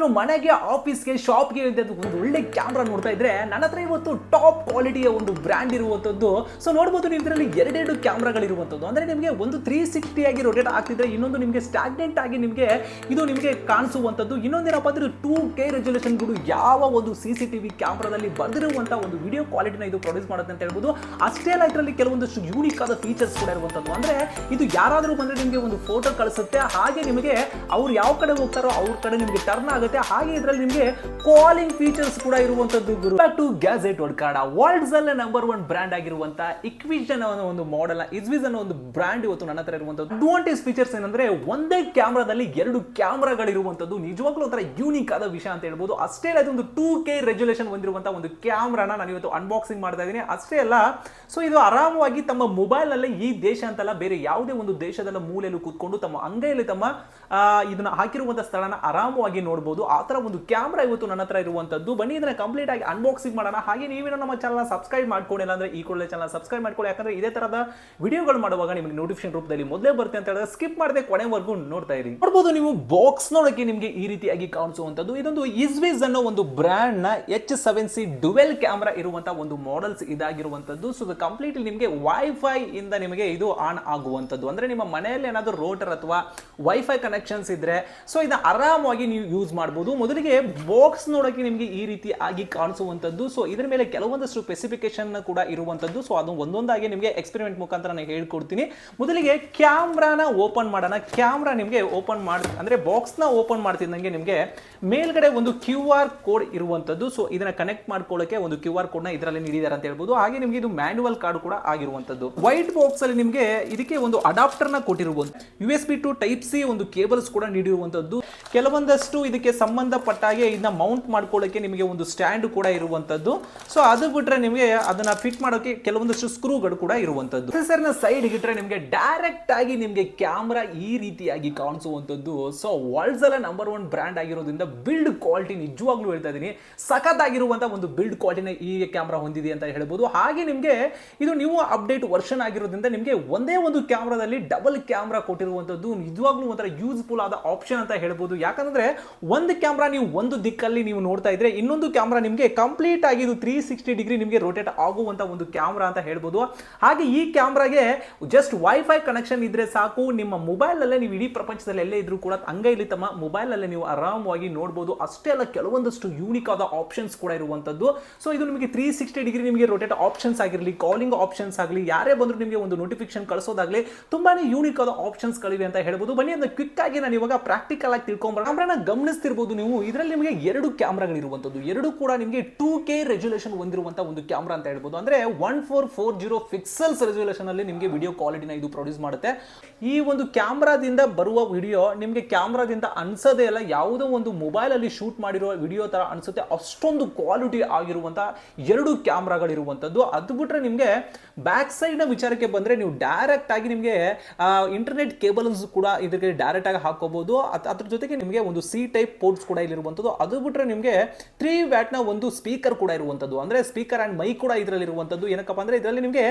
ನೀವೇನಾದ್ರೂ ಮನೆಗೆ ಆಫೀಸ್ಗೆ ಶಾಪ್ಗೆ ಇದ್ದದ್ದು ಒಂದು ಒಳ್ಳೆ ಕ್ಯಾಮ್ರಾ ನೋಡ್ತಾ ಇದ್ರೆ ನನ್ನ ಹತ್ರ ಇವತ್ತು ಟಾಪ್ ಕ್ವಾಲಿಟಿಯ ಒಂದು ಬ್ರ್ಯಾಂಡ್ ಇರುವಂಥದ್ದು. ಸೊ ನೋಡ್ಬೋದು ನೀವು ಇದರಲ್ಲಿ ಎರಡೆರಡು ಕ್ಯಾಮ್ರಾಗಳಿರುವಂಥದ್ದು ಅಂದ್ರೆ ನಿಮಗೆ ಒಂದು ತ್ರೀ ಸಿಕ್ಸ್ಟಿ ಆಗಿ ರೊಟೇಟ್ ಆಗ್ತಿದ್ರೆ ಇನ್ನೊಂದು ನಿಮಗೆ ಸ್ಟಾಗ್ನೆಂಟ್ ಆಗಿ ನಿಮಗೆ ಇದು ನಿಮಗೆ ಕಾಣಿಸುವಂಥದ್ದು. ಇನ್ನೊಂದೇನಪ್ಪ ಅಂದ್ರೆ ಟೂ ಕೆ ರೆಸೊಲ್ಯೂಷನ್ಗಳು ಯಾವ ಒಂದು ಸಿ ಸಿ ಟಿ ವಿ ಕ್ಯಾಮ್ರಾದಲ್ಲಿ ಬಂದಿರುವಂಥ ಒಂದು ವಿಡಿಯೋ ಕ್ವಾಲಿಟಿನ ಇದು ಪ್ರೊಡ್ಯೂಸ್ ಮಾಡುತ್ತೆ ಅಂತ ಹೇಳ್ಬೋದು. ಅಷ್ಟೇ ಅಲ್ಲ ಇದರಲ್ಲಿ ಕೆಲವೊಂದಷ್ಟು ಯೂನಿಕ್ ಆದ ಫೀಚರ್ಸ್ ಕೂಡ ಇರುವಂಥದ್ದು. ಅಂದ್ರೆ ಇದು ಯಾರಾದರೂ ಬಂದ್ರೆ ನಿಮಗೆ ಒಂದು ಫೋಟೋ ಕಳಿಸುತ್ತೆ. ಹಾಗೆ ನಿಮಗೆ ಅವ್ರು ಯಾವ ಕಡೆ ಹೋಗ್ತಾರೋ ಅವ್ರ ಕಡೆ ನಿಮಗೆ ಟರ್ನ್ ಆಗುತ್ತೆ. ಹಾಗೆ ಇದರಲ್ಲಿ ನಿಮಗೆ ಕಾಲಿಂಗ್ ಫೀಚರ್ಸ್ ಕೂಡ ಇರುವಂತದ್ದು ಗುರು. ಟು ಗ್ಯಾಜೆಟ್ ಒಡ್ಕಾಡ ವರ್ಲ್ಡ್ಸ್ ಅಲ್ಲೇ ನಂಬರ್ ಒನ್ ಬ್ರ್ಯಾಂಡ್ ಆಗಿರುವಂತ ಇಕ್ವಿಜನ್ ಅನ್ನೋ ಒಂದು ಮಾಡೆಲ್ ಇಸ್ವಿಸ್ ಅನ್ನೋ ಒಂದು ಬ್ರ್ಯಾಂಡ್ ಇವತ್ತು ನನ್ನ ಹತ್ರ ಇರುವಂತದ್ದು. ಅಡ್ವಾಂಟೇಜ್ ಫೀಚರ್ಸ್ ಏನಂದ್ರೆ ಒಂದೇ ಕ್ಯಾಮ್ರಾದಲ್ಲಿ ಎರಡು ಕ್ಯಾಮ್ರಾಗಳಿರುವಂತದ್ದು ನಿಜವಾಗ್ಲೂ ಒಂಥರ ಯೂನಿಕ್ ಆದ ವಿಷಯ ಅಂತ ಹೇಳ್ಬೋದು. ಅಷ್ಟೇ ಅಲ್ಲ, ಇದೊಂದು ಟೂ ಕೆ ರೆಜುಲೇಷನ್ ಹೊಂದಿರುವಂತಹ ಒಂದು ಕ್ಯಾಮ್ರಾನ ನಾನು ಇವತ್ತು ಅನ್ಬಾಕ್ಸಿಂಗ್ ಮಾಡ್ತಾ ಇದ್ದೀನಿ. ಅಷ್ಟೇ ಅಲ್ಲ ಸೊ ಇದು ಆರಾಮವಾಗಿ ತಮ್ಮ ಮೊಬೈಲ್ ನಲ್ಲೇ ಈ ದೇಶ ಅಂತಲ್ಲ, ಬೇರೆ ಯಾವುದೇ ಒಂದು ದೇಶದ ಮೂಲೆಯಲ್ಲೂ ಕೂತ್ಕೊಂಡು ತಮ್ಮ ಅಂಗೈಯಲ್ಲಿ ತಮ್ಮ ಇದನ್ನ ಹಾಕಿರುವಂತ ಸ್ಥಳನ ಆರಾಮವಾಗಿ ನೋಡಬಹುದು ಆ ತರ ಒಂದು ಕ್ಯಾಮ್ರಾ ಇವತ್ತು ನನ್ನ ಹತ್ರ ಇರುವಂತದ್ದು ಬನ್ನಿ, ಇದನ್ನ ಕಂಪ್ಲೀಟ್ ಆಗಿ ಅನ್ಬಾಕ್ಸಿಂಗ್ ಮಾಡೋಣ. ಹಾಗೆ ನೀವೇನೋ ನಮ್ಮ ಚಾನಲ್ ಸಬ್ಸ್ಕ್ರೈಬ್ ಮಾಡ್ಕೊಂಡಿಲ್ಲ ಅಂದ್ರೆ ಈ ಕೂಡಲೇ ಚಾನಲ್ ಸಬ್ಸ್ಕ್ರೈಬ್ ಮಾಡ್ಕೊಳ್ಳಿ. ಯಾಕಂದ್ರೆ ಇದೇ ತರದ ವಿಡಿಯೋಗಳು ಮಾಡುವಾಗ ನಿಮಗೆ ನೋಟಿಫಿಕೇಶನ್ ರೂಪದಲ್ಲಿ ಮೊದಲೇ ಬರುತ್ತೆ ಅಂತ ಹೇಳಿದ್ರೆ ಸ್ಕಿಪ್ ಮಾಡದೆ ಕೊನೆವರೆಗೂ ನೋಡ್ತಾ ಇರಿ. ನೋಡಬಹುದು ನೀವು ಬಾಕ್ಸ್ ನೋಡಕ್ಕೆ ನಿಮಗೆ ಈ ರೀತಿಯಾಗಿ ಕಾಣಿಸುವಂತದ್ದು ಇದೊಂದು ಇಸ್ವಿಸ್ ಅನ್ನೋ ಒಂದು ಬ್ರ್ಯಾಂಡ್ನ H seven C dual camera ಇರುವಂತಹ ಒಂದು ಮಾಡೆಲ್ಸ್ ಇದಾಗಿರುವಂತದ್ದು ಸೊ ಕಂಪ್ಲೀಟ್ ನಿಮಗೆ ವೈಫೈ ಇಂದ ನಿಮಗೆ ಇದು ಆನ್ ಆಗುವಂತದ್ದು ಅಂದ್ರೆ ನಿಮ್ಮ ಮನೆಯಲ್ಲಿ ಏನಾದರೂ ರೋಟರ್ ಅಥವಾ ವೈಫೈ ಕನೆಕ್ಷನ್ಸ್ ಇದ್ರೆ ಸೊ ಇದನ್ನ ಆರಾಮವಾಗಿ ನೀವು ಯೂಸ್ ಮಾಡಬಹುದು ಮೊದಲಿಗೆ ಬಾಕ್ಸ್ ನೋಡೋಕೆ ನಿಮಗೆ ಈ ರೀತಿ ಆಗಿ ಕಾಣಿಸುವಂತದ್ದು ಸೊ ಇದರ ಮೇಲೆ ಕೆಲವೊಂದಷ್ಟು ಸ್ಪೆಸಿಫಿಕೇಶನ್ ಕೂಡ ಇರುವಂಥದ್ದು. ಸೊ ಅದು ಒಂದೊಂದಾಗಿ ನಿಮಗೆ ಎಕ್ಸ್ಪೆರಿಮೆಂಟ್ ಮುಖಾಂತರ ನಾನು ಹೇಳ್ಕೊಡ್ತೀನಿ. ಮೊದಲಿಗೆ ಕ್ಯಾಮ್ರಾನ ಓಪನ್ ಮಾಡೋಣ. ಕ್ಯಾಮ್ರಾ ನಿಮಗೆ ಓಪನ್ ಮಾಡಿ, ಅಂದ್ರೆ ಬಾಕ್ಸ್ನ ಓಪನ್ ಮಾಡ್ತಿದ್ದಂಗೆ ನಿಮಗೆ ಮೇಲ್ಗಡೆ ಒಂದು ಕ್ಯೂ ಆರ್ ಕೋಡ್ ಇರುವಂಥದ್ದು. ಸೊ ಇದನ್ನ ಕನೆಕ್ಟ್ ಮಾಡ್ಕೊಳ್ಳೋಕೆ ಒಂದು ಕ್ಯೂ ಆರ್ ಕೋಡ್ನ ಇದರಲ್ಲಿ ನೀಡಿದ್ದಾರೆ ಅಂತ ಹೇಳ್ಬೋದು. ಹಾಗೆ ನಿಮಗೆ ಇದು ಮ್ಯಾನ್ಯುವಲ್ ಕಾರ್ಡ್ ಕೂಡ ಆಗಿರುವಂಥದ್ದು. ವೈಟ್ ಬಾಕ್ಸ್ ಅಲ್ಲಿ ನಿಮಗೆ ಇದಕ್ಕೆ ಒಂದು ಅಡಾಪ್ಟರ್ನ ಕೊಟ್ಟಿರುವುದು U S B to type C ಒಂದು ಕೇಬಲ್ಸ್ ಕೂಡ ನೀಡಿರುವಂಥದ್ದು. ಕೆಲವೊಂದಷ್ಟು ಇದಕ್ಕೆ ಸಂಬಂಧಪಟ್ಟ ಹಾಗೆ ಇದನ್ನ ಮೌಂಟ್ ಮಾಡ್ಕೊಳ್ಳೋಕೆ ನಿಮಗೆ ಒಂದು ಸ್ಟ್ಯಾಂಡ್ ಕೂಡ ಇರುವಂತದ್ದು. ಸೊ ಅದು ಬಿಟ್ರೆ ನಿಮಗೆ ಅದನ್ನ ಫಿಟ್ ಮಾಡೋಕೆ ಕೆಲವೊಂದಷ್ಟು ಸ್ಕ್ರೂಗಳು ಕೂಡ ಇರುವಂತದ್ದು. ಸರ್ನ ಸೈಡ್ ಇಟ್ರೆ ನಿಮಗೆ ಡೈರೆಕ್ಟ್ ಆಗಿ ನಿಮಗೆ ಕ್ಯಾಮ್ರಾ ಈ ರೀತಿಯಾಗಿ ಕಾಣಿಸುವಂತದ್ದು. ಸೊ ವರ್ಲ್ಡ್ಸ್ ಅಲ್ಲ ನಂಬರ್ ಒನ್ ಬ್ರ್ಯಾಂಡ್ ಆಗಿರೋದ್ರಿಂದ ಬಿಲ್ಡ್ ಕ್ವಾಲಿಟಿ ನಿಜವಾಗ್ಲೂ ಹೇಳ್ತಾ ಇದೀನಿ ಸಖತ್ತಾಗಿರುವಂತ ಒಂದು ಬಿಲ್ಡ್ ಕ್ವಾಲಿಟಿನ ಈ ಕ್ಯಾಮ್ರಾ ಹೊಂದಿದೆ ಅಂತ ಹೇಳ್ಬೋದು. ಹಾಗೆ ನಿಮಗೆ ಇದು ನೀವು ಅಪ್ಡೇಟ್ ವರ್ಷನ್ ಆಗಿರೋದ್ರಿಂದ ನಿಮಗೆ ಒಂದೇ ಒಂದು ಕ್ಯಾಮ್ರಾದಲ್ಲಿ ಡಬಲ್ ಕ್ಯಾಮ್ರಾ ಕೊಟ್ಟಿರುವಂತದ್ದು ನಿಜವಾಗ್ಲೂ ಒಂಥರ ಯೂಸ್ಫುಲ್ ಆದ ಆಪ್ಷನ್ ಅಂತ ಹೇಳ್ಬೋದು. ಯಾಕಂದ್ರೆ ಒಂದು ಕ್ಯಾಮ್ರಾ ನೀವು ಒಂದು ದಿಕ್ಕಲ್ಲಿ ನೀವು ನೋಡ್ತಾ ಇದ್ರೆ ಇನ್ನೊಂದು ಕ್ಯಾಮ್ರಾ ನಿಮಗೆ ಕಂಪ್ಲೀಟ್ ಆಗಿ ಇದು ತ್ರೀ ಸಿಕ್ಸ್ಟಿ ಡಿಗ್ರಿ ನಿಮಗೆ ರೋಟೇಟ್ ಆಗುವಂತ ಒಂದು ಕ್ಯಾಮ್ರಾ ಅಂತ ಹೇಳ್ಬೋದು. ಹಾಗೆ ಈ ಕ್ಯಾಮ್ರಾಗೆ ಜಸ್ಟ್ ವೈಫೈ ಕನೆಕ್ಷನ್ ಇದ್ರೆ ಸಾಕು. ನಿಮ್ಮ ಮೊಬೈಲ್ ಅಲ್ಲೇ ನೀವು ಇಡೀ ಪ್ರಪಂಚದಲ್ಲಿ ಎಲ್ಲೇ ಇದ್ರೂ ಕೂಡ ಅಂಗೈಲಿ ತಮ್ಮ ಮೊಬೈಲ್ ಅಲ್ಲೇ ನೀವು ಆರಾಮವಾಗಿ ನೋಡಬಹುದು ಅಷ್ಟೇ ಅಲ್ಲ, ಕೆಲವೊಂದಷ್ಟು ಯೂನಿಕ್ ಆದ ಆಪ್ಷನ್ಸ್ ಕೂಡ ಇರುವಂತದ್ದು. ಸೊ ಇದು ನಿಮಗೆ ತ್ರೀ ಸಿಕ್ಸ್ಟಿ ಡಿಗ್ರಿ ನಿಮಗೆ ರೋಟೇಟ್ ಆಪ್ಷನ್ಸ್ ಆಗಿರಲಿ ಕಾಲಿಂಗ್ ಆಪ್ಷನ್ಸ್ ಆಗಲಿ, ಯಾರೇ ಬಂದ್ರು ನಿಮಗೆ ಒಂದು ನೋಟಿಫಿಕೇಶನ್ ಕಳಿಸೋದಾಗಲಿ ತುಂಬಾನೇ ಯೂನಿಕ್ ಆದ ಆಪ್ಷನ್ಸ್ಗಳಿವೆ ಅಂತ ಹೇಳ್ಬೋದು. ಬನ್ನಿ ಅದನ್ನ ಕ್ವಿಕ್ ಆಗಿ ನಾನು ಇವಾಗ ಪ್ರಾಕ್ಟಿಕಲ್ ಆಗಿ ತಿಳ್ಕೊಂಬರ ಕ್ಯಾಮ್ರಾನ ಗಮನಿಸ್ತಿರ್ಬೋದು ನೀವು. ಇದರಲ್ಲಿ ನಿಮಗೆ ಎರಡು ಕ್ಯಾಮ್ರಾಗಳಿರುವಂಥದ್ದು. ಎರಡು ಕೂಡ ನಿಮಗೆ ಟೂ ಕೆ ರೆಜುಲೇಷನ್ ಹೊಂದಿರುವಂಥ ಒಂದು ಕ್ಯಾಮ್ರಾ ಅಂತ ಹೇಳ್ಬೋದು. ಅಂದ್ರೆ one four four zero pixels ರೆಜುಲೇಷನಲ್ಲಿ ನಿಮಗೆ ವಿಡಿಯೋ ಕ್ವಾಲಿಟಿನ ಇದು ಪ್ರೊಡ್ಯೂಸ್ ಮಾಡುತ್ತೆ. ಈ ಒಂದು ಕ್ಯಾಮ್ರಾದಿಂದ ಬರುವ ವಿಡಿಯೋ ನಿಮಗೆ ಕ್ಯಾಮ್ರಾದಿಂದ ಅನ್ಸೋದೇ ಇಲ್ಲ. ಯಾವುದೋ ಒಂದು ಮೊಬೈಲ್ ಅಲ್ಲಿ ಶೂಟ್ ಮಾಡಿರೋ ವಿಡಿಯೋ ತರ ಅನ್ಸುತ್ತೆ. ಅಷ್ಟೊಂದು ಕ್ವಾಲಿಟಿ ಆಗಿರುವಂಥ ಎರಡು ಕ್ಯಾಮ್ರಾಗಳಿರುವಂಥದ್ದು. ಅದು ಬಿಟ್ಟರೆ ನಿಮಗೆ ಬ್ಯಾಕ್ ಸೈಡ್ನ ವಿಚಾರಕ್ಕೆ ಬಂದ್ರೆ ನೀವು ಡೈರೆಕ್ಟ್ ಆಗಿ ನಿಮಗೆ ಇಂಟರ್ನೆಟ್ ಕೇಬಲ್ಸ್ ಕೂಡ ಇದಕ್ಕೆ ಡೈರೆಕ್ಟ್ ಆಗಿ ಹಾಕೋಬಹುದು ಅತ್- ಅದ್ರ ಜೊತೆಗೆ ನಿಮಗೆ ಒಂದು ಸಿ ಟೈಪ್ ಪೋರ್ಟ್ಸ್ ಕೂಡ ಇಲ್ಲಿರುವಂಥದ್ದು ಅದು ಬಿಟ್ರೆ ನಿಮಗೆ ತ್ರೀ ವ್ಯಾಟ್ನ ಒಂದು ಸ್ಪೀಕರ್ ಕೂಡ ಇರುವಂತದ್ದು. ಅಂದ್ರೆ ಸ್ಪೀಕರ್ ಅಂಡ್ ಮೈ ಕೂಡ ಇದರಲ್ಲಿ ಇರುವಂತದ್ದು. ಏನಕ್ಕಪ್ಪ ಅಂದ್ರೆ ಇದರಲ್ಲಿ ನಿಮಗೆ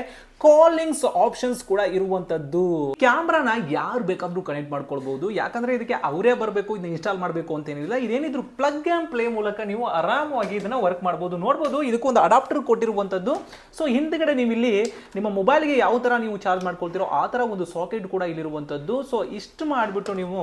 ಕಾಲಿಂಗ್ಸ್ ಆಪ್ಷನ್ಸ್ ಕೂಡ ಇರುವಂತದ್ದು. ಕ್ಯಾಮ್ರಾನ ಯಾರು ಬೇಕಾದರೂ ಕನೆಕ್ಟ್ ಮಾಡ್ಕೊಳ್ಬಹುದು ಯಾಕಂದ್ರೆ ಇದಕ್ಕೆ ಅವರೇ ಬರಬೇಕು, ಇದನ್ನ ಇನ್ಸ್ಟಾಲ್ ಮಾಡಬೇಕು ಅಂತ ಏನಿಲ್ಲ. ಇದೇನಿದ್ರು ಪ್ಲಗ್ ಆ್ಯಂಡ್ ಪ್ಲೇ ಮೂಲಕ ನೀವು ಆರಾಮವಾಗಿ ಇದನ್ನ ವರ್ಕ್ ಮಾಡಬಹುದು ನೋಡಬಹುದು ಇದಕ್ಕೊಂದು ಅಡಾಪ್ಟರ್ ಕೊಟ್ಟಿರುವಂತದ್ದು. ಸೊ ಹಿಂದ್ಗಡೆ ನೀವು ಇಲ್ಲಿ ನಿಮ್ಮ ಮೊಬೈಲ್ಗೆ ಯಾವ ತರ ನೀವು ಚಾರ್ಜ್ ಮಾಡ್ಕೊಳ್ತೀರೋ ಆ ತರ ಒಂದು ಸಾಕೆಟ್ ಕೂಡ ಇಲ್ಲಿರುವಂಥದ್ದು ಸೊ ಇಷ್ಟು ಮಾಡಿಬಿಟ್ಟು ನೀವು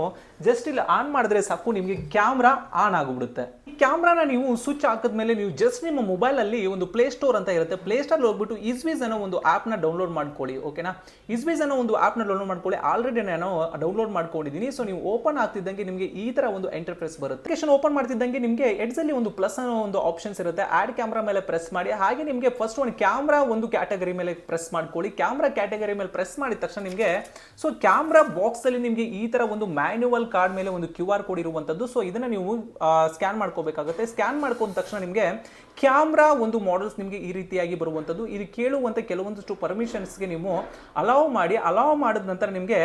ಜಸ್ಟ್ ಇಲ್ಲಿ ಆನ್ ಮಾಡಿದ್ರೆ ಸಾಕು, ನಿಮಗೆ ಕ್ಯಾಮ್ರಾ ಆನ್ ಆಗಿಬಿಡುತ್ತೆ ಈ ಕ್ಯಾಮ್ರಾನ ನೀವು ಸ್ವಿಚ್ ಹಾಕಿದ್ಮೇಲೆ ನೀವು ಜಸ್ಟ್ ನಿಮ್ಮ ಮೊಬೈಲ್ ಅಲ್ಲಿ ಒಂದು ಪ್ಲೇ ಸ್ಟೋರ್ ಅಂತ ಇರುತ್ತೆ. ಪ್ಲೇ ಸ್ಟೋರ್ ಹೋಗ್ಬಿಟ್ಟು ಇಸ್ವೀಸ್ ಅನ್ನೋ ಒಂದು ಆಪ್ನ ಡೌನ್ಲೋಡ್ ಮಾಡ್ಕೊಳ್ಳಿ ಓಕೆನಾ ಇಸ್ವೀಸ್ ಅನ್ನೋ ಒಂದು ಆಪ್ನ ಡೌನ್ಲೋಡ್ ಮಾಡ್ಕೊಳ್ಳಿ. ಆಲ್ರೆಡಿ ನಾನು ಡೌನ್ಲೋಡ್ ಮಾಡ್ಕೊಂಡಿದ್ದೀನಿ. ಸೊ ನೀವು ಓಪನ್ ಆಗ್ತಿದ್ದಂಗೆ ನಿಮಗೆ ಈ ತರ ಒಂದು ಎಂಟರ್ಫೇಸ್ ಬರುತ್ತೆ. ಅಪ್ಲಿಕೇಶನ್ ಓಪನ್ ಮಾಡ್ತಿದ್ದಂಗೆ ನಿಮಗೆ ಎಡ್ಸಲ್ಲಿ ಒಂದು ಪ್ಲಸ್ ಅನ್ನೋ ಒಂದು ಆಪ್ಷನ್ಸ್ ಇರುತ್ತೆ. ಆಡ್ ಕ್ಯಾಮ್ರಾ ಮೇಲೆ ಪ್ರೆಸ್ ಮಾಡಿ. ಹಾಗೆ ನಿಮಗೆ ಫಸ್ಟ್ ಒಂದು ಕ್ಯಾಮ್ರಾ ಒಂದು ಕ್ಯಾಟಗರಿ ಮೇಲೆ ಪ್ರೆಸ್ ಮಾಡ್ಕೊಳ್ಳಿ. ಕ್ಯಾಮ್ರಾ ಕ್ಯಾಟಗರಿ ಮೇಲೆ ಪ್ರೆಸ್ ಮಾಡಿದ ತಕ್ಷಣ ನಿಮಗೆ ಸೊ ಕ್ಯಾಮ್ರಾ ಬಾಕ್ಸ್ ಅಲ್ಲಿ ನಿಮಗೆ ಈ ತರ ಒಂದು ಮ್ಯಾನ್ಯುವಲ್ ಕಾರ್ಡ್ ಮೇಲೆ ಒಂದು ಕ್ಯೂ ಆರ್ ಕೋಡ್ ಇರುವಂತದ್ದು. ಸೊ ಇದನ್ನ ನೀವು ಸ್ಕ್ಯಾನ್ ಮಾಡ್ಕೋಬೇಕಾಗುತ್ತೆ. ಸ್ಕ್ಯಾನ್ ಮಾಡ್ಕೊಂಡ ತಕ್ಷಣ ನಿಮಗೆ ಕ್ಯಾಮ್ರಾ ಒಂದು ಮಾಡೆಲ್ಸ್ ನಿಮಗೆ ಈ ರೀತಿಯಾಗಿ ಬರುವಂಥದ್ದು. ಇದು ಕೇಳುವಂಥ ಕೆಲವೊಂದಷ್ಟು ಪರ್ಮಿಷನ್ಸ್ಗೆ ನೀವು ಅಲಾವ್ ಮಾಡಿ. ಅಲಾವ್ ಮಾಡಿದ ನಂತರ ನಿಮಗೆ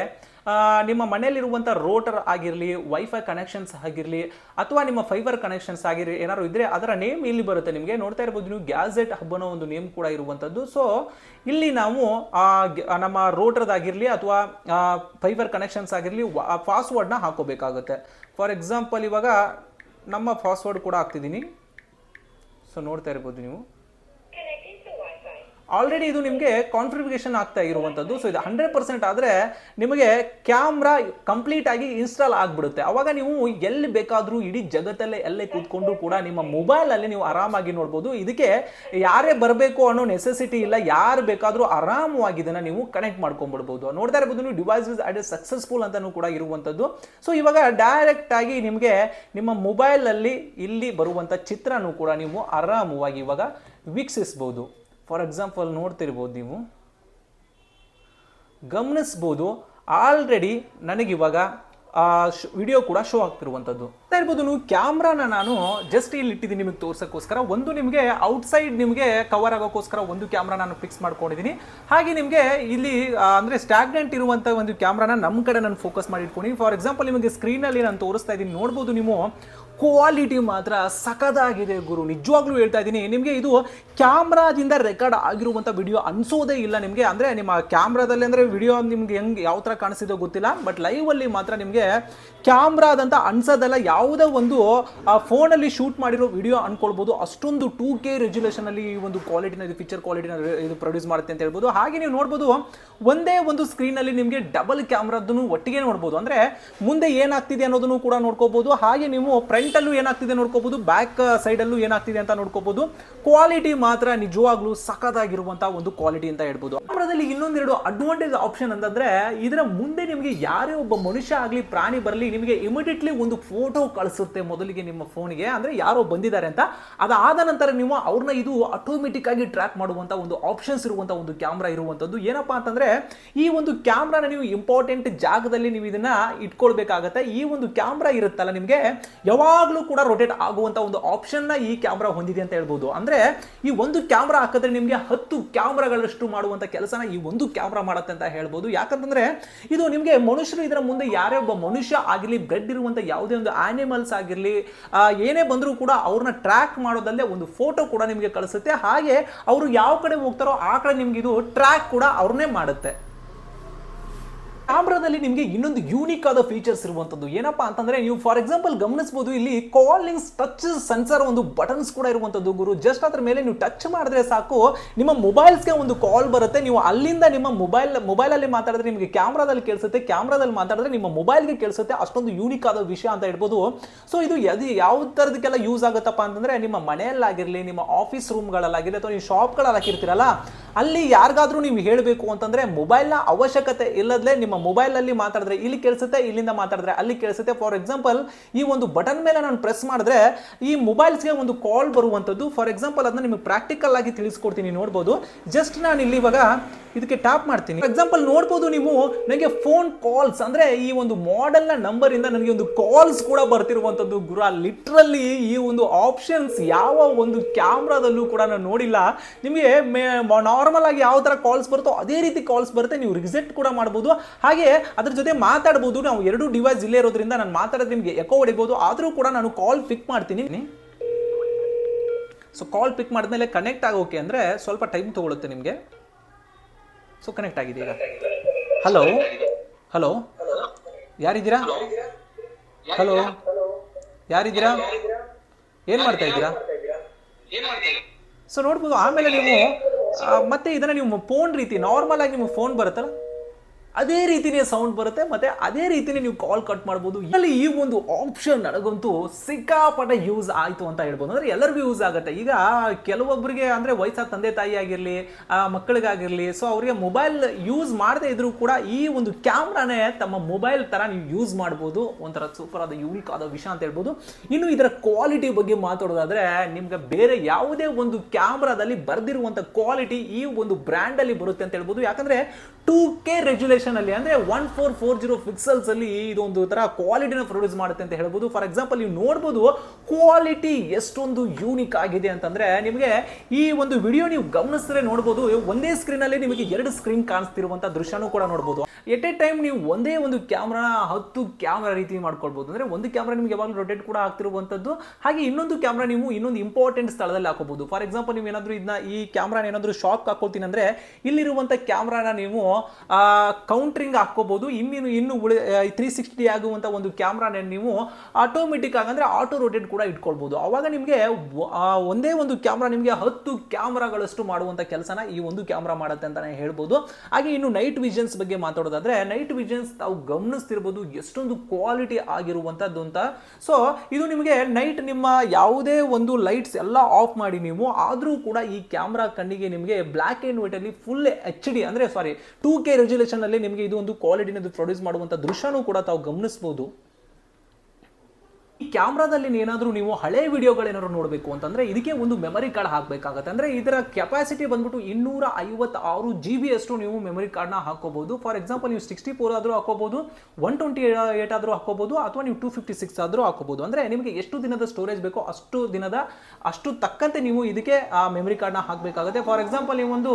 ನಿಮ್ಮ ಮನೆಯಲ್ಲಿರುವಂಥ ರೋಟರ್ ಆಗಿರಲಿ ವೈಫೈ ಕನೆಕ್ಷನ್ಸ್ ಆಗಿರಲಿ, ಅಥವಾ ನಿಮ್ಮ ಫೈಬರ್ ಕನೆಕ್ಷನ್ಸ್ ಆಗಿರಲಿ, ಏನಾದ್ರು ಇದ್ರೆ ಅದರ ನೇಮ್ ಇಲ್ಲಿ ಬರುತ್ತೆ. ನಿಮಗೆ ನೋಡ್ತಾ ಇರ್ಬೋದು, ನೀವು ಗ್ಯಾಜೆಟ್ ಹಬ್ ಅನ್ನೋ ಒಂದು ನೇಮ್ ಕೂಡ ಇರುವಂಥದ್ದು ಸೊ ಇಲ್ಲಿ ನಾವು ನಮ್ಮ ರೋಟರ್ದಾಗಿರಲಿ ಅಥವಾ ಫೈಬರ್ ಕನೆಕ್ಷನ್ಸ್ ಆಗಿರಲಿ ಪಾಸ್ವರ್ಡ್ನ ಹಾಕೋಬೇಕಾಗುತ್ತೆ. ಫಾರ್ ಎಕ್ಸಾಂಪಲ್ ಇವಾಗ ನಮ್ಮ ಪಾಸ್ವರ್ಡ್ ಕೂಡ ಹಾಕ್ತಿದ್ದೀನಿ. ಸೊ ನೋಡ್ತಾ ಇರ್ಬೋದು ನೀವು. ಆಲ್ರೆಡಿ ಇದು ನಿಮಗೆ ಕಾನ್ಫಿಗರೇಷನ್ ಆಗ್ತಾ ಇರುವಂಥದ್ದು ಸೊ ಇದು ಹಂಡ್ರೆಡ್ ಪರ್ಸೆಂಟ್ ಆದರೆ ನಿಮಗೆ ಕ್ಯಾಮ್ರಾ ಕಂಪ್ಲೀಟ್ ಆಗಿ ಇನ್ಸ್ಟಾಲ್ ಆಗಿಬಿಡುತ್ತೆ. ಅವಾಗ ನೀವು ಎಲ್ಲಿ ಬೇಕಾದರೂ ಇಡೀ ಜಗತ್ತಲ್ಲೇ ಎಲ್ಲೇ ಕೂತ್ಕೊಂಡು ಕೂಡ ನಿಮ್ಮ ಮೊಬೈಲಲ್ಲಿ ನೀವು ಆರಾಮಾಗಿ ನೋಡ್ಬೋದು. ಇದಕ್ಕೆ ಯಾರೇ ಬರಬೇಕು ಅನ್ನೋ ನೆಸೆಸಿಟಿ ಇಲ್ಲ. ಯಾರು ಬೇಕಾದರೂ ಆರಾಮವಾಗಿ ಇದನ್ನು ನೀವು ಕನೆಕ್ಟ್ ಮಾಡ್ಕೊಂಡ್ಬಿಡ್ಬೋದು. ನೋಡ್ತಾ ಇರ್ಬೋದು, ನೀವು ಡಿವೈಸ್ ಇಸ್ ಅಡ್ ಸಕ್ಸಸ್ಫುಲ್ ಅಂತಲೂ ಕೂಡ ಇರುವಂಥದ್ದು ಸೊ ಇವಾಗ ಡೈರೆಕ್ಟಾಗಿ ನಿಮಗೆ ನಿಮ್ಮ ಮೊಬೈಲಲ್ಲಿ ಇಲ್ಲಿ ಬರುವಂಥ ಚಿತ್ರನೂ ಕೂಡ ನೀವು ಆರಾಮವಾಗಿ ಇವಾಗ ವೀಕ್ಷಿಸ್ಬೋದು. ಫಾರ್ ಎಕ್ಸಾಂಪಲ್ ನೋಡ್ತಿರ್ಬೋದು ನೀವು. ಗಮನಿಸ್ಬೋದು ಆಲ್ರೆಡಿ ನನಗಿವಾಗ ವಿಡಿಯೋ ಕೂಡ ಶೋ ಆಗ್ತಿರುವಂಥದ್ದು. ಇರ್ಬೋದು ನೀವು ಕ್ಯಾಮ್ರಾನ ನಾನು ಜಸ್ಟ್ ಇಲ್ಲಿ ಇಟ್ಟಿದ್ದೀನಿ ನಿಮಗೆ ತೋರ್ಸೋಕ್ಕೋಸ್ಕರ. ಒಂದು ನಿಮಗೆ ಔಟ್ಸೈಡ್ ನಿಮಗೆ ಕವರ್ ಆಗೋಕ್ಕೋಸ್ಕರ ಒಂದು ಕ್ಯಾಮ್ರಾ ನಾನು ಫಿಕ್ಸ್ ಮಾಡ್ಕೊಂಡಿದ್ದೀನಿ. ಹಾಗೆ ನಿಮಗೆ ಇಲ್ಲಿ ಅಂದರೆ ಸ್ಟ್ಯಾಗ್ನೆಂಟ್ ಇರುವಂಥ ಒಂದು ಕ್ಯಾಮ್ರಾನ ನಮ್ಮ ಕಡೆ ನಾನು ಫೋಕಸ್ ಮಾಡಿ ಇಟ್ಕೊಂಡಿದ್ದೀನಿ ಫಾರ್ ಎಕ್ಸಾಂಪಲ್ ನಿಮಗೆ ಸ್ಕ್ರೀನಲ್ಲಿ ನಾನು ತೋರಿಸ್ತಾ ಇದ್ದೀನಿ. ನೋಡ್ಬೋದು ನೀವು ಕ್ವಾಲಿಟಿ ಮಾತ್ರ ಸಖದಾಗಿದೆ ಗುರು. ನಿಜವಾಗ್ಲೂ ಹೇಳ್ತಾ ಇದ್ದೀನಿ, ನಿಮಗೆ ಇದು ಕ್ಯಾಮ್ರಾದಿಂದ ರೆಕಾರ್ಡ್ ಆಗಿರುವಂಥ ವಿಡಿಯೋ ಅನ್ಸೋದೇ ಇಲ್ಲ ನಿಮಗೆ. ಅಂದರೆ ನಿಮ್ಮ ಕ್ಯಾಮ್ರಾದಲ್ಲಿ ಅಂದರೆ ವಿಡಿಯೋ ನಿಮ್ಗೆ ಹೆಂಗೆ ಯಾವ ಥರ ಕಾಣಿಸಿದೋ ಗೊತ್ತಿಲ್ಲ ಬಟ್ ಲೈವಲ್ಲಿ ಮಾತ್ರ ನಿಮಗೆ ಕ್ಯಾಮ್ರಾದಂತ ಅನ್ಸೋದಲ್ಲ ಯಾವುದೇ ಒಂದು, ಆ ಫೋನಲ್ಲಿ ಶೂಟ್ ಮಾಡಿರೋ ವಿಡಿಯೋ ಅನ್ಕೊಳ್ಬೋದು. ಅಷ್ಟೊಂದು ಟೂ ಕೆ ರೆಜುಲೇಷನಲ್ಲಿ ಈ ಒಂದು ಕ್ವಾಲಿಟಿನ ಇದು ಪಿಕ್ಚರ್ ಕ್ವಾಲಿಟಿನ ಇದು ಪ್ರೊಡ್ಯೂಸ್ ಮಾಡುತ್ತೆ ಅಂತ ಹೇಳ್ಬೋದು. ಹಾಗೆ ನೀವು ನೋಡ್ಬೋದು, ಒಂದೇ ಒಂದು ಸ್ಕ್ರೀನಲ್ಲಿ ನಿಮಗೆ ಡಬಲ್ ಕ್ಯಾಮ್ರಾದನ್ನು ಒಟ್ಟಿಗೆ ನೋಡ್ಬೋದು. ಅಂದರೆ ಮುಂದೆ ಏನಾಗ್ತಿದೆ ಅನ್ನೋದನ್ನು ಕೂಡ ನೋಡ್ಕೋಬೋದು ಹಾಗೆ ನೀವು ಫ್ರಂಟಲ್ಲೂ ಏನಾಗ್ತಿದೆ ನೋಡ್ಕೋಬಹುದು ಬ್ಯಾಕ್ ಸೈಡಲ್ಲೂ ಏನಾಗ್ತಿದೆ ಅಂತ ನೋಡ್ಕೋಬಹುದು ಕ್ವಾಲಿಟಿ ಮಾತ್ರ ನಿಜವಾಗ್ಲೂ ಸಖತ್ತಾಗಿರುವಂತಹ ಒಂದು ಕ್ವಾಲಿಟಿ ಅಂತ ಹೇಳ್ಬೋದು. ಕ್ಯಾಮ್ರಾದಲ್ಲಿ ಇನ್ನೊಂದೆರಡು ಅಡ್ವಾಂಟೇಜ್ ಆಪ್ಷನ್ ಅಂತಂದ್ರೆ, ಇದರ ಮುಂದೆ ನಿಮಗೆ ಯಾರೇ ಒಬ್ಬ ಮನುಷ್ಯ ಆಗಲಿ, ಪ್ರಾಣಿ ಬರಲಿ, ನಿಮಗೆ ಇಮಿಡಿಯೇಟ್ಲಿ ಒಂದು ಫೋಟೋ ಕಳಿಸುತ್ತೆ ಮೊದಲಿಗೆ ನಿಮ್ಮ ಫೋನ್ಗೆ ಅಂದ್ರೆ ಯಾರೋ ಬಂದಿದ್ದಾರೆ ಅಂತ. ಅದಾದ ನಂತರ ನೀವು ಅವ್ರನ್ನ ಇದು ಆಟೋಮೆಟಿಕ್ ಆಗಿ ಟ್ರ್ಯಾಕ್ ಮಾಡುವಂತ ಒಂದು ಆಪ್ಷನ್ಸ್ ಇರುವಂತಹ ಒಂದು ಕ್ಯಾಮ್ರಾ ಇರುವಂತದ್ದು ಏನಪ್ಪಾ ಅಂತಂದ್ರೆ, ಈ ಒಂದು ಕ್ಯಾಮ್ರಾನ ನೀವು ಇಂಪಾರ್ಟೆಂಟ್ ಜಾಗದಲ್ಲಿ ನೀವು ಇದನ್ನ ಇಟ್ಕೊಳ್ಬೇಕಾಗತ್ತೆ. ಈ ಒಂದು ಕ್ಯಾಮ್ರಾ ಇರುತ್ತಲ್ಲ ನಿಮಗೆ ಯಾವಾಗಲೂ ಕೂಡ ರೊಟೇಟ್ ಆಗುವಂತ ಒಂದು ಆಪ್ಷನ್ನ ಈ ಕ್ಯಾಮ್ರಾ ಹೊಂದಿದೆ ಅಂತ ಹೇಳ್ಬೋದು. ಅಂದ್ರೆ ಈ ಒಂದು ಕ್ಯಾಮ್ರಾ ಹಾಕಿದ್ರೆ ನಿಮಗೆ ಹತ್ತು ಕ್ಯಾಮ್ರಾಗಳಷ್ಟು ಮಾಡುವಂತ ಕೆಲಸನ ಈ ಒಂದು ಕ್ಯಾಮ್ರಾ ಮಾಡುತ್ತೆ ಅಂತ ಹೇಳ್ಬೋದು. ಯಾಕಂತಂದ್ರೆ ಇದು ನಿಮಗೆ ಮನುಷ್ಯರು ಇದರ ಮುಂದೆ ಯಾರೇ ಒಬ್ಬ ಮನುಷ್ಯ ಆಗಿರಲಿ ಬ್ರೆಡ್ ಇರುವಂತ ಯಾವುದೇ ಒಂದು ಆ್ಯನಿಮಲ್ಸ್ ಆಗಿರಲಿ ಏನೇ ಬಂದರೂ ಕೂಡ ಅವ್ರನ್ನ ಟ್ರ್ಯಾಕ್ ಮಾಡೋದಲ್ಲೇ ಒಂದು ಫೋಟೋ ಕೂಡ ನಿಮಗೆ ಕಳಿಸುತ್ತೆ. ಹಾಗೆ ಅವರು ಯಾವ ಕಡೆ ಹೋಗ್ತಾರೋ ಆ ಕಡೆ ನಿಮ್ಗೆ ಇದು ಟ್ರ್ಯಾಕ್ ಕೂಡ ಅವ್ರನ್ನೇ ಮಾಡುತ್ತೆ. ಕ್ಯಾಮ್ರಾದಲ್ಲಿ ನಿಮಗೆ ಇನ್ನೊಂದು ಯೂನಿಕ್ ಆದ ಫೀಚರ್ಸ್ ಇರುವಂಥದ್ದು. ಏನಪ್ಪಾ ಅಂತಂದ್ರೆ ನೀವು ಫಾರ್ ಎಕ್ಸಾಂಪಲ್ ಗಮನಿಸಬಹುದು ಇಲ್ಲಿ ಕಾಲಿಂಗ್ಸ್ ಟಚ್ ಸೆನ್ಸರ್ ಒಂದು ಬಟನ್ಸ್ ಕೂಡ ಇರುವಂಥದ್ದು ಗುರು. ಜಸ್ಟ್ ಅದ್ರ ಮೇಲೆ ನೀವು ಟಚ್ ಮಾಡಿದ್ರೆ ಸಾಕು. ನಿಮ್ಮ ಮೊಬೈಲ್ಸ್ಗೆ ಒಂದು ಕಾಲ್ ಬರುತ್ತೆ. ನೀವು ಅಲ್ಲಿಂದ ನಿಮ್ಮ ಮೊಬೈಲ್ ಮೊಬೈಲಲ್ಲಿ ಮಾತಾಡಿದ್ರೆ ನಿಮಗೆ ಕ್ಯಾಮ್ರಾದಲ್ಲಿ ಕೇಳಿಸುತ್ತೆ. ಕ್ಯಾಮ್ರಾದಲ್ಲಿ ಮಾತಾಡಿದ್ರೆ ನಿಮ್ಮ ಮೊಬೈಲ್ಗೆ ಕೇಳಿಸುತ್ತೆ. ಅಷ್ಟೊಂದು ಯೂನಿಕ್ ಆದ ವಿಷಯ ಅಂತ ಹೇಳ್ಬೋದು. ಸೊ ಇದು ಅದು ಯಾವ ಥರದಕ್ಕೆಲ್ಲ ಯೂಸ್ ಆಗುತ್ತಪ್ಪ ಅಂತಂದ್ರೆ ನಿಮ್ಮ ಮನೆಯಲ್ಲಾಗಿರಲಿ, ನಿಮ್ಮ ಆಫೀಸ್ ರೂಮ್ಗಳಲ್ಲಾಗಿರಲಿ ಅಥವಾ ನೀವು ಶಾಪ್ಗಳಲ್ಲಿ ಹಾಕಿರ್ತೀರಲ್ಲ ಅಲ್ಲಿ ಯಾರಿಗಾದ್ರೂ ನೀವು ಹೇಳಬೇಕು ಅಂತಂದ್ರೆ ಮೊಬೈಲ್ನ ಅವಶ್ಯಕತೆ ಇಲ್ಲದಲೇ ನಿಮ್ಮ ಮೊಬೈಲಲ್ಲಿ ಮಾತಾಡಿದ್ರೆ ಇಲ್ಲಿ ಕೇಳಿಸುತ್ತೆ, ಇಲ್ಲಿಂದ ಮಾತಾಡಿದ್ರೆ ಅಲ್ಲಿ ಕೇಳಿಸುತ್ತೆ. ಫಾರ್ ಎಕ್ಸಾಂಪಲ್ ಈ ಒಂದು ಬಟನ್ ಮೇಲೆ ನಾನು ಪ್ರೆಸ್ ಮಾಡಿದ್ರೆ ಈ ಮೊಬೈಲ್ಸ್ಗೆ ಒಂದು ಕಾಲ್ ಬರುವಂಥದ್ದು. ಫಾರ್ ಎಕ್ಸಾಂಪಲ್ ಅದನ್ನ ನಿಮಗೆ ಪ್ರಾಕ್ಟಿಕಲ್ ಆಗಿ ತಿಳಿಸ್ಕೊಡ್ತೀನಿ ನೋಡ್ಬೋದು. ಜಸ್ಟ್ ನಾನು ಇಲ್ಲಿ ಇವಾಗ ಇದಕ್ಕೆ ಟ್ಯಾಪ್ ಮಾಡ್ತೀನಿ. ಎಕ್ಸಾಂಪಲ್ ನೋಡ್ಬೋದು ನೀವು ನನಗೆ ಫೋನ್ ಕಾಲ್ಸ್ ಅಂದ್ರೆ ಈ ಒಂದು ಮಾಡೆಲ್ನ ನಂಬರಿಂದ ನನಗೆ ಒಂದು ಕಾಲ್ಸ್ ಕೂಡ ಬರ್ತಿರುವಂಥದ್ದು. ಗುರು ಲಿಟ್ರಲ್ಲಿ ಈ ಒಂದು ಆಪ್ಷನ್ಸ್ ಯಾವ ಒಂದು ಕ್ಯಾಮ್ರಾದಲ್ಲೂ ಕೂಡ ನಾನು ನೋಡಿಲ್ಲ. ನಿಮಗೆ ನಾರ್ಮಲ್ ಆಗಿ ಯಾವ ಥರ ಕಾಲ್ಸ್ ಬರುತ್ತೋ ಅದೇ ರೀತಿ ಕಾಲ್ಸ್ ಬರುತ್ತೆ. ನೀವು ರಿಸೆಕ್ಟ್ ಕೂಡ ಮಾಡ್ಬೋದು. ಹಾಗೆ ಅದ್ರ ಜೊತೆ ಮಾತಾಡ್ಬೋದು. ನಾವು ಎರಡು ಡಿವೈಸ್ ಇಲ್ಲೇ ಇರೋದ್ರಿಂದ ನಾನು ಮಾತಾಡೋದು ನಿಮಗೆ ಎಕೋ ಹೊಡಿಬೋದು. ಆದರೂ ಕೂಡ ನಾನು ಕಾಲ್ ಪಿಕ್ ಮಾಡ್ತೀನಿ. ಸೊ ಕಾಲ್ ಪಿಕ್ ಮಾಡಿದ್ಮೇಲೆ ಕನೆಕ್ಟ್ ಆಗೋಕೆ ಅಂದರೆ ಸ್ವಲ್ಪ ಟೈಮ್ ತೊಗೊಳುತ್ತೆ ನಿಮಗೆ. ಸೊ ಕನೆಕ್ಟ್ ಆಗಿದೆ ಈಗ. ಹಲೋ ಹಲೋ ಯಾರಿದ್ದೀರಾ? ಹಲೋ ಯಾರಿದ್ದೀರಾ? ಏನು ಮಾಡ್ತಾ ಇದ್ದೀರಾ? ಸೊ ನೋಡ್ಬೋದು ಆಮೇಲೆ ನೀವು ಮತ್ತೆ ಇದನ್ನ ನೀವು ಫೋನ್ ರೀತಿ ನಾರ್ಮಲ್ ಆಗಿ ನಿಮ್ಗೆ ಫೋನ್ ಬರುತ್ತಲ್ಲ? ಅದೇ ರೀತಿನೇ ಸೌಂಡ್ ಬರುತ್ತೆ, ಮತ್ತೆ ಅದೇ ರೀತಿನೇ ನೀವು ಕಾಲ್ ಕಟ್ ಮಾಡ್ಬೋದು. ಇಲ್ಲಿ ಈ ಒಂದು ಆಪ್ಷನ್ ನನಗಂತೂ ಸಿಕ್ಕಾಪಟ್ಟೆ ಯೂಸ್ ಆಯಿತು ಅಂತ ಹೇಳ್ಬೋದು. ಅಂದ್ರೆ ಎಲ್ಲರಿಗೂ ಯೂಸ್ ಆಗುತ್ತೆ. ಈಗ ಕೆಲವೊಬ್ಬರಿಗೆ ಅಂದ್ರೆ ವಯಸ್ಸಾದ ತಂದೆ ತಾಯಿ ಆಗಿರಲಿ ಮಕ್ಕಳಿಗಾಗಿರಲಿ ಸೊ ಅವರಿಗೆ ಮೊಬೈಲ್ ಯೂಸ್ ಮಾಡದೇ ಇದ್ರೂ ಕೂಡ ಈ ಒಂದು ಕ್ಯಾಮ್ರಾನೇ ತಮ್ಮ ಮೊಬೈಲ್ ತರ ನೀವು ಯೂಸ್ ಮಾಡ್ಬೋದು. ಒಂಥರ ಸೂಪರ್ ಆದ ಯೂನಿಕ್ ಆದ ವಿಷಯ ಅಂತ ಹೇಳ್ಬೋದು. ಇನ್ನು ಇದರ ಕ್ವಾಲಿಟಿ ಬಗ್ಗೆ ಮಾತಾಡೋದಾದ್ರೆ, ನಿಮ್ಗೆ ಬೇರೆ ಯಾವುದೇ ಒಂದು ಕ್ಯಾಮ್ರಾದಲ್ಲಿ ಬರ್ದಿರುವಂತ ಕ್ವಾಲಿಟಿ ಈ ಒಂದು ಬ್ರ್ಯಾಂಡ್ ಅಲ್ಲಿ ಬರುತ್ತೆ ಅಂತ ಹೇಳ್ಬೋದು. ಯಾಕಂದ್ರೆ ಟೂ ಕೆ ಅಲ್ಲಿ ಅಂದ್ರೆ one four four zero pixels ಅಲ್ಲಿ ಇದೊಂದು ತರ ಕ್ವಾಲಿಟಿನ ಪ್ರೊಡ್ಯೂಸ್ ಮಾಡುತ್ತೆ ಅಂತ ಹೇಳ್ಬೋದು. ಫಾರ್ ಎಕ್ಸಾಂಪಲ್ ನೀವು ನೋಡ್ಬೋದು ಕ್ವಾಲಿಟಿ ಎಷ್ಟೊಂದು ಯೂನಿಕ್ ಆಗಿದೆ ಅಂತಂದ್ರೆ ನಿಮಗೆ ಈ ಒಂದು ವಿಡಿಯೋ ನೀವು ಗಮನಿಸಿದ್ರೆ ನೋಡಬಹುದು ಒಂದೇ ಸ್ಕ್ರೀನ್ ಅಲ್ಲಿ ನಿಮಗೆ ಎರಡು ಸ್ಕ್ರೀನ್ ಕಾಣಿಸ್ತಿರುವಂತ ದೃಶ್ಯನೂ ಕೂಡ ನೋಡ್ಬೋದು. ಎಟ್ ಎ ಟೈಮ್ ನೀವು ಒಂದೇ ಒಂದು ಕ್ಯಾಮ್ರಾ, ಹತ್ತು ಕ್ಯಾಮ್ರಾ ರೀತಿ ಮಾಡ್ಕೊಳ್ಬೋದು. ಅಂದರೆ ಒಂದು ಕ್ಯಾಮ್ರಾ ನಿಮ್ಗೆ ಯಾವಾಗಲೂ ರೊಟೇಟ್ ಕೂಡ ಆಗ್ತಿರುವಂಥದ್ದು. ಹಾಗೆ ಇನ್ನೊಂದು ಕ್ಯಾಮ್ರಾ ನೀವು ಇನ್ನೊಂದು ಇಂಪಾರ್ಟೆಂಟ್ ಸ್ಥಳದಲ್ಲಿ ಹಾಕೋಬಹುದು ಫಾರ್ ಎಕ್ಸಾಂಪಲ್ ನೀವು ಏನಾದರೂ ಇದನ್ನ ಈ ಕ್ಯಾಮ್ರಾನ ಏನಾದರೂ ಶಾಪ್ ಹಾಕೊಳ್ತೀನಿ ಅಂದರೆ ಇಲ್ಲಿರುವಂಥ ಕ್ಯಾಮ್ರಾನ ನೀವು ಕೌಂಟ್ರಿಂಗ್ ಹಾಕೋಬಹುದು ಇನ್ನೇನು ಇನ್ನು ಉಳಿ ತ್ರೀ ಸಿಕ್ಸ್ಟಿ ಆಗುವಂಥ ಒಂದು ಕ್ಯಾಮ್ರಾನ ನೀವು ಆಟೋಮೆಟಿಕ್ ಆಗಂದ್ರೆ ಆಟೋ ರೊಟೇಟ್ ಕೂಡ ಇಟ್ಕೊಳ್ಬೋದು. ಆವಾಗ ನಿಮಗೆ ಒಂದೇ ಒಂದು ಕ್ಯಾಮ್ರಾ ನಿಮಗೆ ಹತ್ತು ಕ್ಯಾಮ್ರಾಗಳಷ್ಟು ಮಾಡುವಂಥ ಕೆಲಸನ ಈ ಒಂದು ಕ್ಯಾಮ್ರಾ ಮಾಡುತ್ತೆ ಅಂತಲೇ ಹೇಳ್ಬೋದು. ಹಾಗೆ ಇನ್ನು ನೈಟ್ ವಿಷನ್ಸ್ ಬಗ್ಗೆ ಮಾತಾಡೋದಾದ್ರೆ ನೈಟ್ ವಿಷನ್ಸ್ ತಾವು ಗಮನಿಸ್ತಿರ್ಬೋದು ಎಷ್ಟೊಂದು ಕ್ವಾಲಿಟಿ ಆಗಿರುವಂಥದ್ದು ಅಂತ. ಸೊ ಇದು ನಿಮಗೆ ನೈಟ್ ನಿಮ್ಮ ಯಾವುದೇ ಒಂದು ಲೈಟ್ಸ್ ಎಲ್ಲ ಆಫ್ ಮಾಡಿ ನೀವು, ಆದರೂ ಕೂಡ ಈ ಕ್ಯಾಮ್ರಾ ಕಣ್ಣಿಗೆ ನಿಮಗೆ ಬ್ಲ್ಯಾಕ್ ಆ್ಯಂಡ್ ವೈಟ್ ಅಲ್ಲಿ ಫುಲ್ ಎಚ್ ಡಿ ಅಂದರೆ ಸಾರಿ ಟೂ ಕೆ ರೆಜುಲೇಷನ್ ಅಲ್ಲಿ ನಿಮಗೆ ಇದು ಒಂದು ಕ್ವಾಲಿಟಿನ ಪ್ರೊಡ್ಯೂಸ್ ಮಾಡುವಂಥ ದೃಶ್ಯನೂ ಕೂಡ ತಾವು ಗಮನಿಸಬಹುದು ಈ ಕ್ಯಾಮ್ರಾದಲ್ಲಿ ಏನಾದರೂ ನೀವು ಹಳೆ ವಿಡಿಯೋಗಳೇನಾದ್ರು ನೋಡಬೇಕು ಅಂತಂದರೆ ಇದಕ್ಕೆ ಒಂದು ಮೆಮರಿ ಕಾರ್ಡ್ ಹಾಕಬೇಕಾಗತ್ತೆ. ಅಂದರೆ ಇದರ ಕೆಪಾಸಿಟಿ ಬಂದ್ಬಿಟ್ಟು ಇನ್ನೂರ ಐವತ್ತಾರು ಜಿ ಬಿ ಅಷ್ಟು ನೀವು ಮೆಮರಿ ಕಾರ್ಡ್ನ ಹಾಕೋಬಹುದು. ಫಾರ್ ಎಕ್ಸಾಂಪಲ್ ನೀವು ಸಿಕ್ಸ್ಟಿ ಫೋರ್ ಆದರೂ ಹಾಕೋಬಹುದು ಒನ್ ಟ್ವೆಂಟಿ ಏಟ್ ಆದರೂ ಹಾಕೋಬಹುದು, ಅಥವಾ ನೀವು ಟೂ ಫಿಫ್ಟಿ ಸಿಕ್ಸ್ ಆದರೂ ಹಾಕೋಬಹುದು. ಅಂದರೆ ನಿಮಗೆ ಎಷ್ಟು ದಿನದ ಸ್ಟೋರೇಜ್ ಬೇಕೋ ಅಷ್ಟು ದಿನದ, ಅಷ್ಟು ತಕ್ಕಂತೆ ನೀವು ಇದಕ್ಕೆ, ಆ ಮೆಮರಿ ಕಾರ್ಡ್ನ ಹಾಕಬೇಕಾಗುತ್ತೆ. ಫಾರ್ ಎಕ್ಸಾಂಪಲ್ ನೀವು ಒಂದು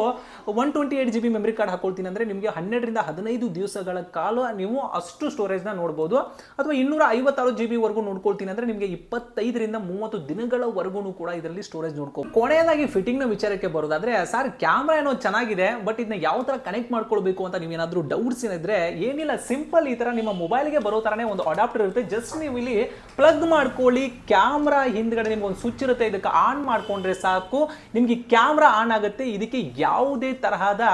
one twenty eight G B memory card ಹಾಕೊಳ್ತೀನಿ ಅಂದರೆ ನಿಮಗೆ ಹನ್ನೆರಡರಿಂದ ಹದಿನೈದು ದಿವಸಗಳ ಕಾಲ ನೀವು ಅಷ್ಟು ಸ್ಟೋರೇಜ್ನ ನೋಡ್ಬೋದು. ಅಥವಾ ಇನ್ನೂರ ಐವತ್ತಾರು ಜಿ ಬಿ ವರೆಗೂ ನೋಡ್ಕೊಳ್ತೀನಿ ಅಂದ್ರೆ ನಿಮಗೆ ಇಪ್ಪತ್ತೈದರಿಂದ ಮೂವತ್ತು ದಿನಗಳವರೆಗೂ ಕೂಡ ಇದರಲ್ಲಿ ಸ್ಟೋರೇಜ್ ನೋಡ್ಕೋ ಕೊನೆಯದಾಗಿ ಫಿಟ್ಟಿಂಗ್ನ ವಿಚಾರಕ್ಕೆ ಬರೋದಾದ್ರೆ ಸರ್ ಕ್ಯಾಮ್ರಾ ಏನೋ ಚೆನ್ನಾಗಿದೆ ಬಟ್ ಇದನ್ನ ಯಾವ ತರ ಕನೆಕ್ಟ್ ಮಾಡ್ಕೊಳ್ಬೇಕು ಅಂತ ನೀವೇನಾದ್ರೂ ಡೌಟ್ಸ್ ಏನಿದ್ರೆ ಏನಿಲ್ಲ ಸಿಂಪಲ್ ಈ ತರ ನಿಮ್ಮ ಮೊಬೈಲ್ಗೆ ಬರೋ ತರನೇ ಒಂದು ಅಡಾಪ್ಟರ್ ಇರುತ್ತೆ. ಜಸ್ಟ್ ನೀವು ಇಲ್ಲಿ ಪ್ಲಗ್ ಮಾಡ್ಕೊಳ್ಳಿ ಕ್ಯಾಮ್ರಾ ಹಿಂದ್ಗಡೆ ನಿಮ್ಗೆ ಒಂದು ಸ್ವಿಚ್ ಇರುತ್ತೆ, ಇದಕ್ಕೆ ಆನ್ ಮಾಡ್ಕೊಂಡ್ರೆ ಸಾಕು. ನಿಮ್ಗೆ ಕ್ಯಾಮ್ರಾ ಆನ್ ಆಗುತ್ತೆ. ಇದಕ್ಕೆ ಯಾವುದೇ ತರಹದ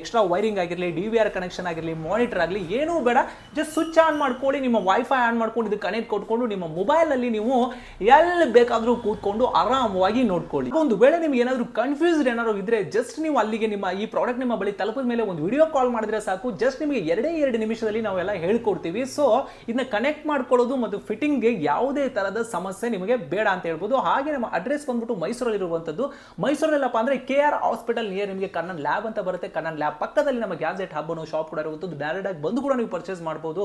ಎಕ್ಸ್ಟ್ರಾ ವೈರಿಂಗ್ ಆಗಿರಲಿ ಡಿ ವಿ ಆರ್ ಕನೆಕ್ಷನ್ ಆಗಿರಲಿ ಮಾನಿಟರ್ ಆಗಲಿ, ಏನೂ ಬೇಡ. ಜಸ್ಟ್ ಸ್ವಿಚ್ ಆನ್ ಮಾಡ್ಕೊಳ್ಳಿ, ನಿಮ್ಮ ವೈಫೈ ಆನ್ ಮಾಡ್ಕೊಂಡು, ಇದಕ್ಕೆ ಕನೆಕ್ಟ್ ಕೊಟ್ಕೊಂಡು, ನಿಮ್ಮ ಮೊಬೈಲ್ ಅಲ್ಲಿ ನೀವು ಎಲ್ಲಿ ಬೇಕಾದರೂ ಕೂತ್ಕೊಂಡು ಆರಾಮವಾಗಿ ನೋಡ್ಕೊಳ್ಳಿ. ಒಂದು ವೇಳೆ ನಿಮ್ಗೆ ಏನಾದರೂ ಕನ್ಫ್ಯೂಸ್ಡ್ ಏನಾದ್ರು ಇದ್ರೆ ಜಸ್ಟ್ ನೀವು ಅಲ್ಲಿಗೆ ನಿಮ್ಮ ಈ ಪ್ರಾಡಕ್ಟ್ ನಿಮ್ಮ ಬಳಿ ತಲುಪಿದ ಮೇಲೆ ಒಂದು ವಿಡಿಯೋ ಕಾಲ್ ಮಾಡಿದ್ರೆ ಸಾಕು. ಜಸ್ಟ್ ನಿಮಗೆ ಎರಡೇ ಎರಡು ನಿಮಿಷದಲ್ಲಿ ನಾವೆಲ್ಲ ಹೇಳ್ಕೊಡ್ತೀವಿ. ಸೊ ಇದನ್ನ ಕನೆಕ್ಟ್ ಮಾಡ್ಕೊಳ್ಳೋದು ಮತ್ತು ಫಿಟ್ಟಿಂಗ್ಗೆ ಯಾವುದೇ ಥರದ ಸಮಸ್ಯೆ ನಿಮಗೆ ಬೇಡ ಅಂತ ಹೇಳ್ಬೋದು. ಹಾಗೆ ನಮ್ಮ ಅಡ್ರೆಸ್ ಬಂದ್ಬಿಟ್ಟು ಮೈಸೂರಲ್ಲಿ ಇರುವಂಥದ್ದು ಮೈಸೂರಲ್ಲಪ್ಪ ಅಂದ್ರೆ ಕೆ ಆರ್ ಹಾಸ್ಪಿಟಲ್ ನಿಯರ್ ನಿಮಗೆ ಕನ್ನಡ ಲ್ಯಾಬ್ ಅಂತ ಬರುತ್ತೆ. ಕನ್ನಡ ಲ್ಯಾಬ್ ಪಕ್ಕದಲ್ಲಿ ನಮ್ಮ ಗ್ಯಾಜೆಟ್ ಹಬ್ ಅನ್ನೋ ಶಾಪ್ ಕೂಡ ಇರುವಂಥದ್ದು. ಡೈರೆಕ್ಟಾಗಿ ಬಂದು ಕೂಡ ನೀವು ಪರ್ಚೇಸ್ ಮಾಡ್ಬೋದು.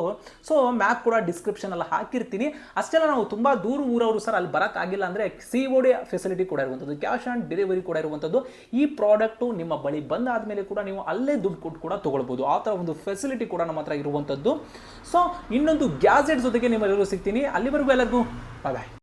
ಸೊ ಮ್ಯಾಪ್ ಕೂಡ ಡಿಸ್ಕ್ರಿಪ್ಷನ್ ಅಲ್ಲಿ ಹಾಕಿರ್ತೀನಿ. ಅಷ್ಟೆಲ್ಲ ನಾವು ತುಂಬ ದೂರ ಊರವರು ಸರ್ ಅಲ್ಲಿ ಬರೋಕ್ಕಾಗಿಲ್ಲ ಅಂದ್ರೆ ಸಿ ಓ ಡಿ ಫೆಸಿಲಿಟಿ ಕೂಡ ಇರುವಂಥದ್ದು ಕ್ಯಾಶ್ ಆನ್ ಡೆಲಿವರಿ ಕೂಡ ಇರುವಂಥದ್ದು. ಈ ಪ್ರಾಡಕ್ಟು ನಿಮ್ಮ ಬಳಿ ಬಂದಾದ್ಮೇಲೆ ಕೂಡ ನೀವು ಅಲ್ಲೇ ದುಡ್ಡು ಕೊಟ್ಟು ಕೂಡ ತಗೊಳ್ಬೋದು. ಆ ಥರ ಒಂದು ಫೆಸಿಲಿಟಿ ಕೂಡ ನಮ್ಮ ಹತ್ರ ಇರುವಂಥದ್ದು. ಸೊ ಇನ್ನೊಂದು ಗ್ಯಾಜೆಟ್ ಜೊತೆಗೆ ನಿಮ್ಮೆಲ್ಲರೂ ಸಿಗ್ತೀನಿ. ಅಲ್ಲಿವರೆಗೂ ಎಲ್ಲರಿಗೂ ಬಾಯ್ ಬಾಯ್